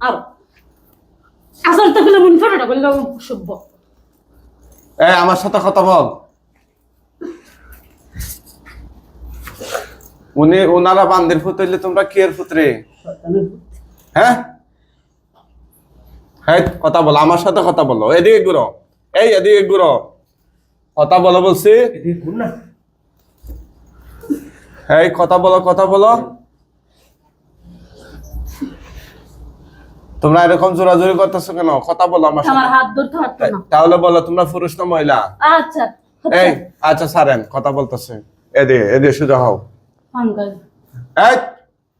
আর। আসল তো মন সভ্য এই আমার সাথে কথা বল। উনি ওনারা বান্দির ফুত হইলে তোমরা কি এর ফুতরে হ্যাঁ? হ্যাঁ কথা বলো আমার সাথে কথা বলো এদিকে ঘুরো। এই এদিকে ঘুরো। কথা বলো বলছি। এদিকে এই কথা বলো কথা বলো। তোমরা এরকম জোরাজোরি করতেছো কেন? কথা বলো আমার সাথে। হাত ধরতে পারতো না। তাহলে বলো তোমরা পুরুষ না মহিলা? আচ্ছা এই আচ্ছা সারেন কথা বলতেছে। এদিকে এদিকে সোজা হও। এই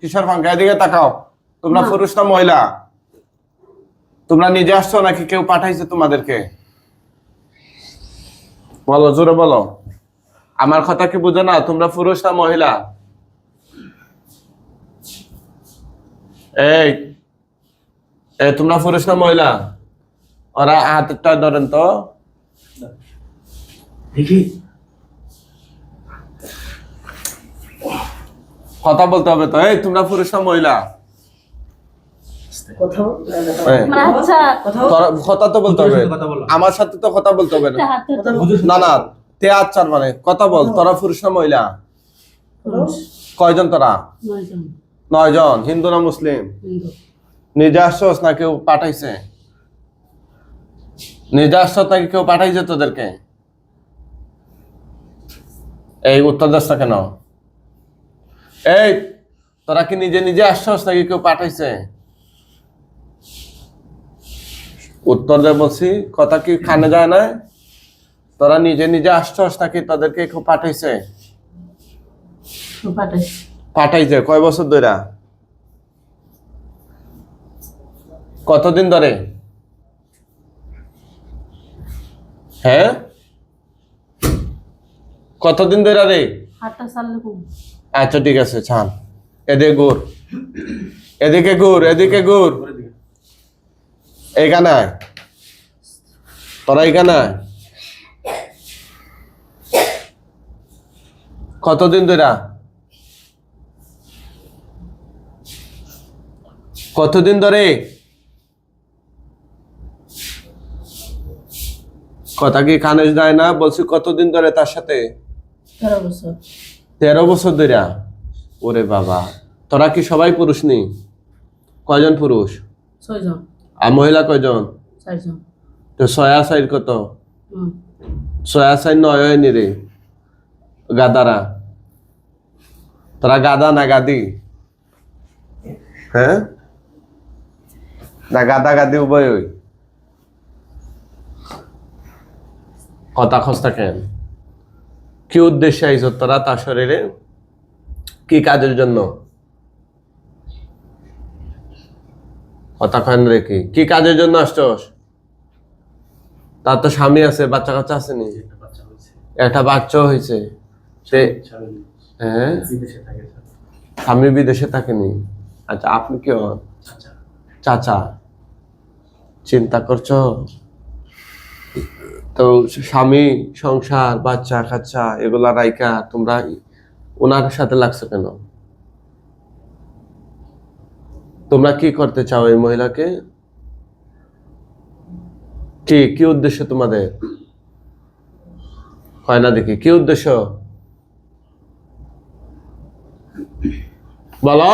কিশোর ফাঙ্কা এদিকে তাকাও। তোমরা পুরুষ না মহিলা? তোমরা নিজে আসছো নাকি কেউ পাঠাইছে তোমাদেরকে? বলো জোরে বলো। আমার কথা কি বুঝো না? তোমরা পুরুষ না মহিলা? এই এই তোমরা পুরুষ না মহিলা? ওরা হাতটা ধরেন তো। দেখি। কথা বলতে হবে তো। এই তোমরা পুরুষ না মহিলা? কথা তো বলতে হবে। কথা বলো। আমার সাথে তো কথা বলতে হবে না। না তে আচ্ছার মানে। কথা বল তোরা পুরুষ না মহিলা? কয়জন তোরা? নয়জন। নয় জন হিন্দু না মুসলিম? হিন্দু। নিজে আসছস না কেউ পাঠাইছে? নিজে আসছস নাকি কেউ পাঠাইছে তোদেরকে? এই উত্তর দাস না কেন? এই তোরা কি নিজে নিজে আসছস নাকি কেউ পাঠাইছে? উত্তর দে বলছি কথা কি খানে যায় না? তোরা নিজে নিজে আসছস নাকি তাদেরকে কেউ পাঠাইছে? পাঠাইছে। কয় বছর ধরে কতদিন ধরে? হ্যাঁ? কতদিন ধরে রে? আচ্ছা ঠিক আছে ছান এদিকে গুড় এদিকে গুড় এদিকে দিকে এইখানে তোরা এইখানে আয়। কতদিন ধরে? কতদিন ধরে? কথা কি কানে যায় না? বলছি কতদিন ধরে তার সাথে? তেরো বছর। ধরে? ওরে বাবা। তোরা কি সবাই পুরুষ নি? কয়জন পুরুষ? আর মহিলা কয়জন? তো ছয়া সাইড কত? ছয়া সাইড নয় হয়নি রে? গাদারা। তোরা গাদা না গাদি? হ্যাঁ? না গাদা গাদি উভয় কথা খস্তা কেন কি উদ্দেশ্যে আইস তোরা তার শরীরে? কি কাজের জন্য? কথা কেন কি? কাজের জন্য আসছস? তার তো স্বামী আছে বাচ্চা কাচ্চা আছে নি একটা বাচ্চা হয়েছে সে হ্যাঁ? স্বামী বিদেশে থাকেনি। আচ্ছা আপনি কি হন? চাচা। চিন্তা করছ? তো স্বামী, সংসার, বাচ্চা, কাচ্চা, এগুলা রাইকা তোমরা ওনার সাথে লাগছো কেন? তোমরা কি করতে চাও এই মহিলাকে? কি কি উদ্দেশ্য তোমাদের? হয় না দেখি, কি উদ্দেশ্য? বলো।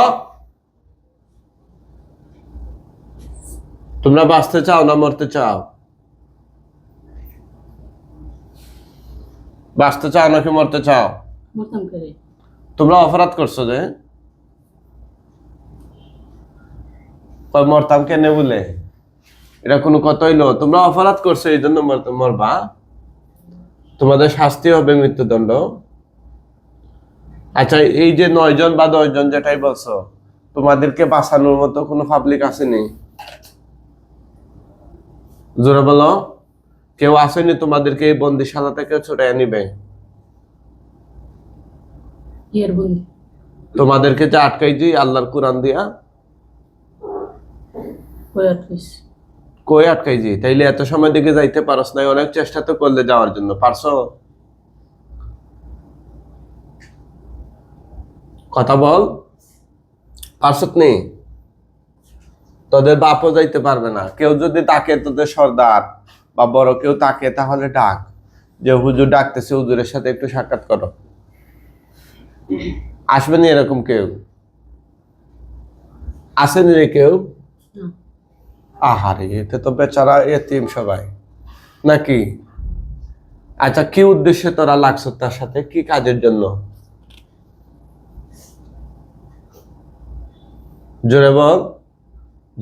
তোমরা বাঁচতে চাও না মরতে চাও? বাঁচতে চাও নাকি মরতে চাও? তোমরা অপরাধ করছ যে? মরতাম কেনে বলে? এটা কোনো কথাই নো তোমরা অপরাধ করছ এই জন্য মরবা। তোমাদের শাস্তি হবে মৃত্যুদণ্ড। আচ্ছা এই যে নয় জন বা দশ জন যেটাই বলছো তোমাদেরকে বাঁচানোর মতো কোনো পাবলিক আসেনি? জোরে বলো। কেউ আসেনি তোমাদেরকে এই বন্দিশালা থেকে ছুটে নিবে তোমাদেরকে যে আটকাইছি আল্লাহর কোরআন দিয়া। কই আটকিস কই তাইলে এত সময় দিকে যাইতে পারস নাই অনেক চেষ্টা তো করলে যাওয়ার জন্য পারছ? কথা বল। পারছত নি? তোদের বাপও যাইতে পারবে না। কেউ যদি তাকে তোদের সর্দার। বা বড় কেউ তাকে, তাহলে ডাক। যে হুজুর ডাকতেছে, হুজুরের সাথে একটু সাক্ষাৎ করো। আসবে না এরকম কেউ? আসেনি রে কেউ? আহারে, এতে তো বেচারা এতিম সবাই। নাকি? আচ্ছা কি উদ্দেশ্যে তোরা লাগছ তার সাথে? কি কাজের জন্য? জোরে বল।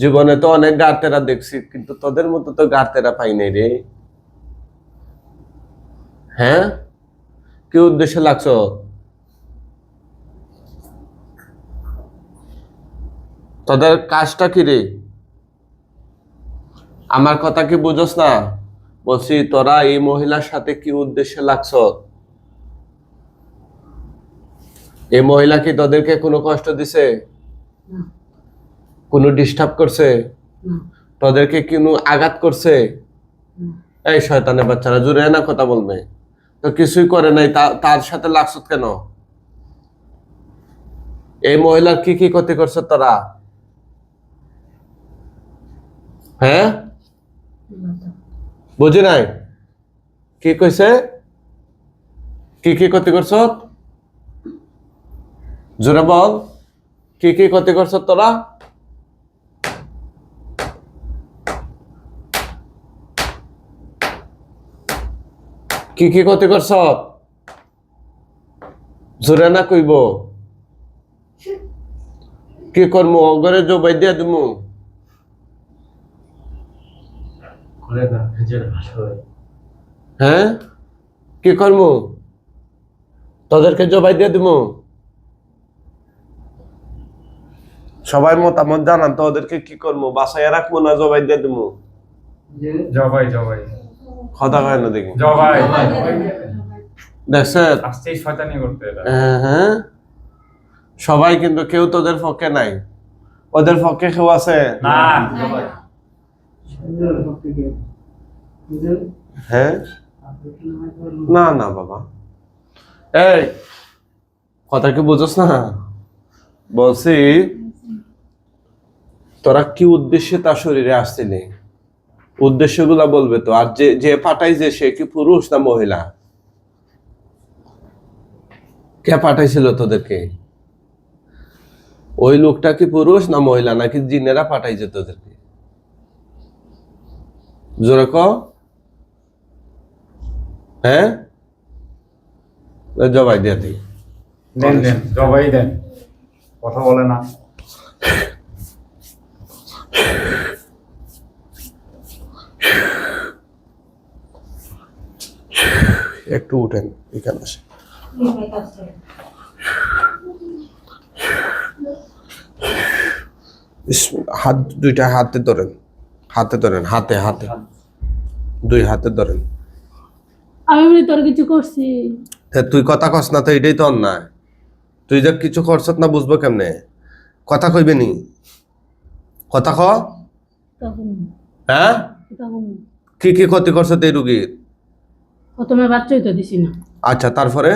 জীবনে তো অনেক গার্তেরা দেখছি, কিন্তু তোদের মতো তো গার্তেরা পাই নাই রে। হ্যাঁ? কি উদ্দেশ্যে লাগছ? তোদের কাজটা কি রে? আমার কথা কি বুঝোস না? বলছি, তোরা এই মহিলার সাথে কি উদ্দেশ্যে লাগছ? এই মহিলা কি তোদেরকে কোনো কষ্ট দিছে? কোনো ডিস্টার্ব করছে? তোদেরকে কোনো আঘাত করছে। এই শয়তানের বাচ্চারা জুড়ে না কথা বলবে। তো কিছুই করে নাই তার সাথে লাগছ কেন? এই মহিলার কি কি ক্ষতি করছে তোরা? হ্যাঁ? বুঝি নাই? কি কইছে? কি কি ক্ষতি করছ? জোরে বল। কি কি ক্ষতি করছ তোরা? কি কি ক্ষতি করছ? জোরে না কইব। কি করমু? অগরে জবাই দিয়া দিমু। হয়। হ্যাঁ? কি করমু? তোদেরকে জবাই দিয়ে দিমু। সবাই মতামত জানান তো ওদেরকে কি করব বাসায় রাখব না জবাই দিয়ে দিমু? জবাই জবাই। কথা কয় না দেখি। জবাই দেখছেন আস্তেই শয়তানি করতে হ্যাঁ, হ্যাঁ। সবাই কিন্তু কেউ তোদের পক্ষে নাই। ওদের পক্ষে কেউ আছে? না। হ্যাঁ? না না বাবা। এই কথা কি বুঝোস না? বলছি তোরা কি উদ্দেশ্যে তার শরীরে আসছিলি? উদ্দেশ্যগুলা বলবে তো। আর যে যে পাঠাই যে সে কি পুরুষ না মহিলা? কে পাঠাইছিল তোদেরকে? ওই লোকটা কি পুরুষ না মহিলা, নাকি জিনেরা পাঠাইছে তোদেরকে? জোরে ক হ্যাঁ? জবাই দিয়ে দিই। জবাই দেন। কথা বলে না। একটু উঠেন এখানে আসে হাত দুইটা হাতে ধরেন। হাতে ধরেন হাতে হাতে। দুই হাতে ধরেন। আমি বলি তোর কিছু করছি? তুই কথা কস না তো এটাই তো অন্যায়। তুই যে কিছু করছ না বুঝব কেমনে? কথা কইবে নি? কথা ক। হ্যাঁ? কি কি ক্ষতি করছে এই রুগীর? প্রথমে বাচ্চাই তো দিছি না। আচ্ছা তারপরে?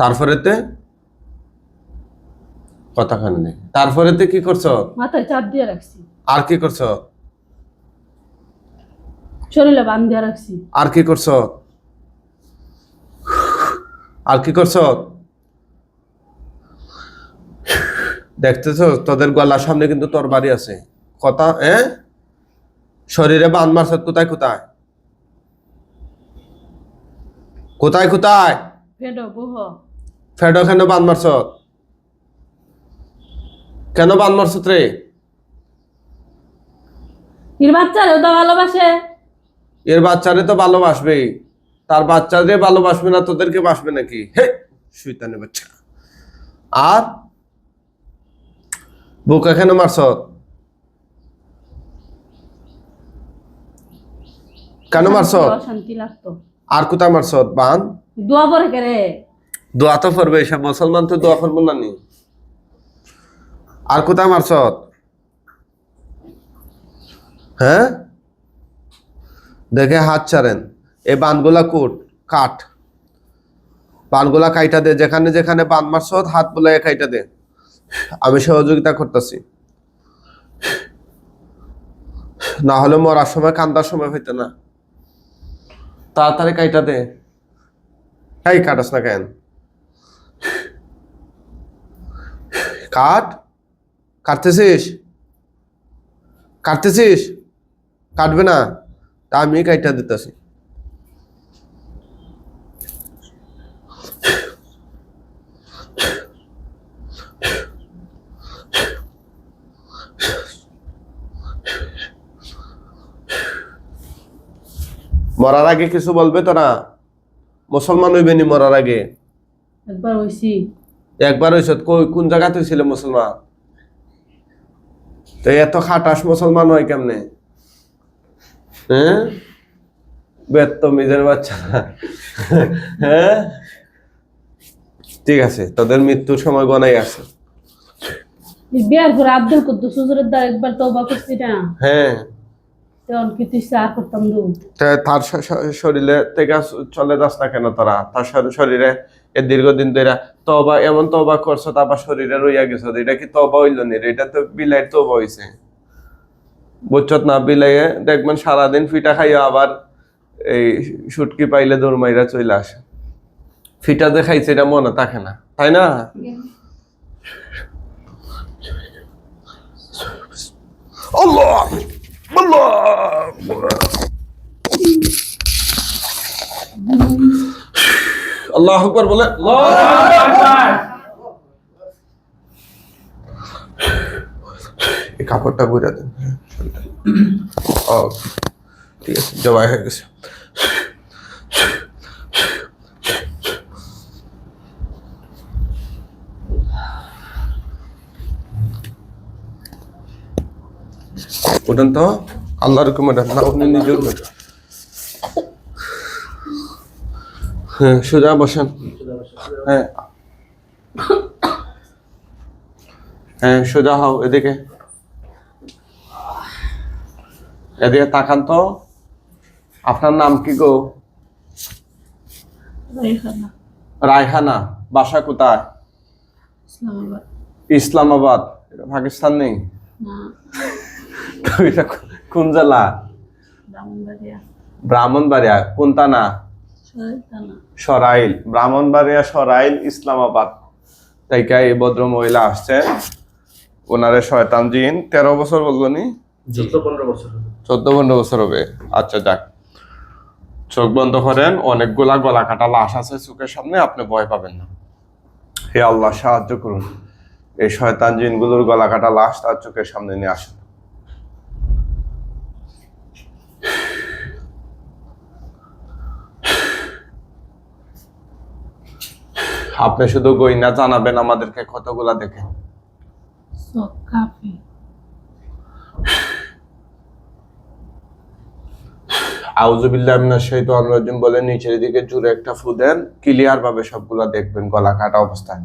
তারপরেতে? কথা খানে নেই। তারপরেতে কি করছ? মাথায় চাপ দিয়ে রাখছি। আর কি করছ? শরীরে বান দিয়ে রাখছি। আর কি করছ? আর কি করছ? দেখতেছো তোদের গলার সামনে কিন্তু তোর বাড়ি আছে। কথা হ্যাঁ শরীরে বান মারছ কোথায় কোথায়? কোথায় কোথায়? ফেডো বহ। ফেডো কেন বান মারছ? কেন বান মারছ রে এর বাচ্চারেও তো ভালোবাসে। এর বাচ্চারে তো ভালোবাসবেই তার বাচ্চারে ভালোবাসবে না তোদেরকে বাসবে নাকি? হে শুইতানে বাচ্চা। আর? বুকা কেন মারছ? কেন মারছ? শান্তি লাগতো। আর কোথায় মারছ? বান? দোয়া পরে কেরে দোয়া তো করবে সব মুসলমান তো দোয়া পড়ব না নি। আর কোথায় মারছ? হ্যাঁ? দেখে হাত ছাড়েন। এই বানগুলা কুট কাঠ। বানগুলা কাইটা দে যেখানে যেখানে বান মারছ হাত বুলাই কাইটা দে। আমি সহযোগিতা করতেছি। না হলে মরার সময় কান্দার সময় হইতে না। তাড়াতাড়ি কাইটা দে। এই, কাটাস না কেন? কাট। কাটতেছিস? কাটতেছিস? কাটবে না। তা আমি কাইটা দিতেছি। মরার আগে কিছু বলবে তোরা মুসলমান হইবে নি মরার আগে? একবার হইছি। একবার হইছ কই কোন জায়গাতে হয়েছিল মুসলমান? তো এত খাটাস মুসলমান হয় কেমনে? হ্যাঁ? বাচ্চা। হ্যাঁ? ঠিক আছে তোদের মৃত্যুর সময় গনাই আছে। বিয়ার পরে আব্দুল কুদ্দুস হুজুরের দ্বারা একবার তওবা করছি না? হ্যাঁ। তার শরীরে থেকে চলে যাস না কেন তোরা? তার শরীরে এ দীর্ঘদিন ধরে তবা এমন তবা করছ তারপর শরীরে রইয়া গেছো এটা কি তবা হইল নি এটা তো বিলাই তবা হইছে। বুঝছত না? বিলাইয়ে দেখবেন সারাদিন ফিটা খাইয়া আবার এই সুটকি পাইলে দৌড় মাইরা চলে আসে। ফিটা যে খাইছে এটা মনে থাকে না। তাই না? আল্লাহ! আল্লাহ আল্লাহ আকবার বলে এই কাপড়টা ঘুরে দেন ও ঠিক আছে জবাই হয়ে গেছে ওটান তো আল্লাহর হুকুমে না উনি নিজে উঠবেন হ্যাঁ সোজা বসেন হ্যাঁ হ্যাঁ সোজা হও এদিকে এদিকে তাকান তো আপনার নাম কি গো রায়হানা বাসা কোথায় ইসলামাবাদ পাকিস্তান নেই এটা কোন জেলা? ব্রাহ্মণবাড়িয়া। ব্রাহ্মণবাড়িয়া কোন শয়তানা সরাইল ব্রাহ্মণবাড়িয়া সরাইল ইসলামাবাদ। তাইকা এই ভদ্র মহিলা আসছে। ওনারে শয়তান জিন। তেরো বছর বলল নি? চোদ্দ পনেরো বছর চোদ্দ পনেরো বছর হবে। আচ্ছা যাক। চোখ বন্ধ করেন। অনেকগুলা গলা কাটা লাশ আছে চোখের সামনে আপনি ভয় পাবেন না। হে আল্লাহ সাহায্য করুন। এই শয়তান জিনগুলোর গলা কাটা লাশ তার চোখের সামনে নিয়ে আসেন। আপনি শুধু গইনা জানাবেন আমাদেরকে কতগুলা দেখেন। আউজুবিল্লাহ শাইতানির রাজিম বলে নিচের দিকে জুড়ে একটা ফু দেন ক্লিয়ার ভাবে সবগুলা দেখবেন গলা কাটা অবস্থায়।